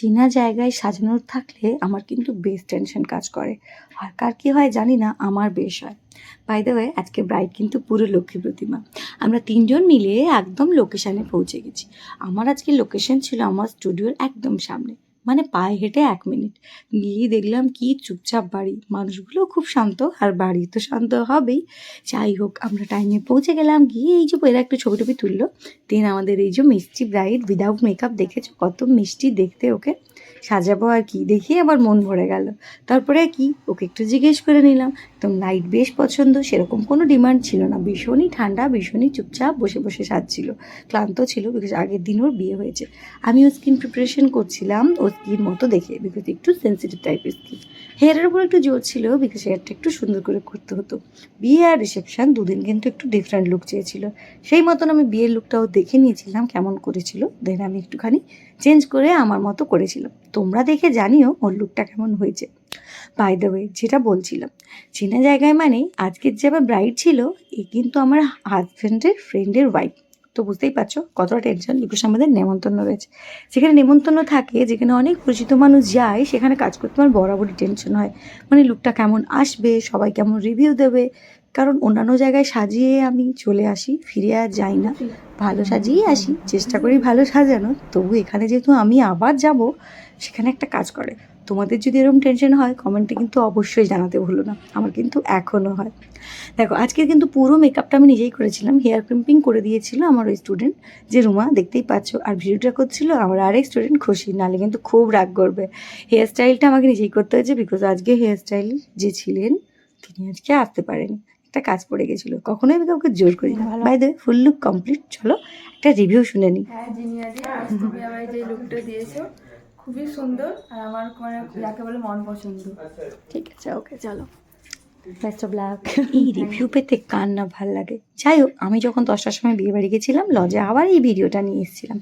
চেনা জায়গায় সাজানোর থাকলে আমার কিন্তু বেশ টেনশন কাজ করে। আর কার কী হয় জানি না, আমার বেশ হয়। বাই দ্য ওয়ে আজকে ব্রাইড কিন্তু পুরো লক্ষ্মী প্রতিমা। আমরা তিনজন মিলে একদম লোকেশানে পৌঁছে গেছি। আমার আজকে লোকেশন ছিল আমার স্টুডিওর একদম সামনে। মানে পায়ে হেঁটে এক মিনিট। গিয়ে দেখলাম কি চুপচাপ বাড়ি। মানুষগুলো খুব শান্ত, আর বাড়ি তো শান্ত হবেই। যাই হোক, আমরা টাইমে পৌঁছে গেলাম। গিয়ে এই যে এরা একটু ছবি টবি তুললো। দেন আমাদের এই যে মিষ্টি ব্রাইড উইদাউট মেকআপ দেখেছ? কত মিষ্টি দেখতে ওকে। সাজাবো আর কি দেখে আবার মন ভরে গেল। তারপরে কি? ওকে একটু জিজ্ঞেস করে নিলাম তো নাইট বেশ পছন্দ? সেরকম কোনো ডিমান্ড ছিল না। ভীষণই ঠান্ডা, ভীষণই চুপচাপ বসে বসে সাজছিল। ক্লান্ত ছিল বিকজ আগের দিন ওর বিয়ে হয়েছে। আমি আমিও স্কিন প্রিপারেশন করছিলাম। ও স্কিন মতো দেখে বিকজ একটু সেন্সিটিভ টাইপের স্কিন হেয়ারের উপর একটু জোর ছিল বিকজ হেয়ারটা একটু সুন্দর করে করতে হতো। বিয়ে আর রিসেপশন দুদিন কিন্তু একটু ডিফারেন্ট লুক চেয়েছিল। সেই মতন আমি বিয়ের লুকটাও দেখে নিয়েছিলাম, কেমন করেছিল। দেন আমি একটুখানি চেঞ্জ করে আমার মতো করেছিলাম তোমরা দেখে জানিও ওর লুকটা কেমন হয়েছে। বাই দ্য ওয়ে যেটা বলছিলাম, চেনা জায়গায় মানে আজকের যে আমার ব্রাইড ছিল, এ কিন্তু আমার হাজব্যান্ডের ফ্রেন্ডের ওয়াইফ তো বুঝতেই পারছ কতটা টেনশন বিকজ আমাদের নেমন্তন্ন রয়েছে। যেখানে নেমন্তন্ন থাকে, যেখানে অনেক পরিচিত মানুষ যায়, সেখানে কাজ করতে আমার বরাবরই টেনশন হয়। মানে লুকটা কেমন আসবে, সবাই কেমন রিভিউ দেবে কারণ অন্যান্য জায়গায় সাজিয়ে আমি চলে আসি, ফিরে আর যাই না। ভালো সাজিয়েই আসি, চেষ্টা করি ভালো সাজানো তবু এখানে যেহেতু আমি আবার যাব, সেখানে একটা কাজ করে। তোমাদের যদি এরকম টেনশন হয় কমেন্টে কিন্তু অবশ্যই জানাতে ভুলো না। আমার কিন্তু এখনও হয়। দেখো আজকে কিন্তু পুরো মেকআপটা আমি নিজেই করেছিলাম। হেয়ার ক্রিম্পিং করে দিয়েছিল আমার ওই স্টুডেন্ট যে রুমা, দেখতেই পাচ্ছ। আর ভিডিওটা করছিল আমার আরেক স্টুডেন্ট খুশি। নাহলে কিন্তু খুব রাগ করবে। হেয়ার স্টাইলটা আমাকে নিজেই করতে হয়েছে বিকজ আজকে হেয়ার স্টাইল যে ছিলেন, তিনি আজকে আসতে পারেনি। একটা কাজ পড়ে গেছিল। কখনোই আমি কাউকে জোর করি না। By the full look complete চলো একটা রিভিউ শুনে নিই হ্যাঁ জিনিয়াদি তুমি আমায় যে লুকটা দিয়েছ খুবই সুন্দর আর আমার মানে যাকে বলে মন পছন্দ। ঠিক আছে ওকে চলো। বেস্ট অফ লাক এই রিভিউ পেতে কার না ভালো লাগে? যাই হোক আমি যখন দশটার সময় বিয়ে বাড়ি গেছিলাম লজে আবার এই ভিডিওটা নিয়ে এসেছিলাম।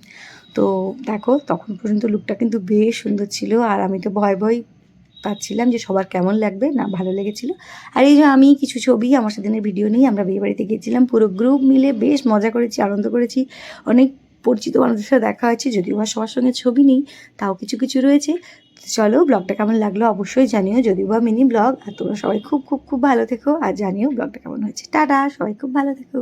তো দেখো তখন পর্যন্ত লুকটা কিন্তু বেশ সুন্দর ছিল আর আমি তো ভয় ভয় পাচ্ছিলাম যে সবার কেমন লাগবে, না ভালো লেগেছিল। আর এই যে আমি কিছু ছবি, আমার সেদিনের ভিডিও নিয়ে আমরা বিয়ে বাড়িতে গিয়েছিলাম, পুরো গ্রুপ মিলে বেশ মজা করেছি, আনন্দ করেছি। অনেক পরিচিত মানুষের সাথে দেখা হয়েছে, যদিও বা সবার সঙ্গে ছবি নেই, তাও কিছু কিছু রয়েছে। চলো ব্লগটা কেমন লাগল অবশ্যই জানিও, যদিও বা মিনি ব্লগ আর তোমরা সবাই খুব খুব খুব ভালো থেকো, আর জানিও ব্লগটা কেমন হয়েছে। টাটা, সবাই খুব ভালো থেকো।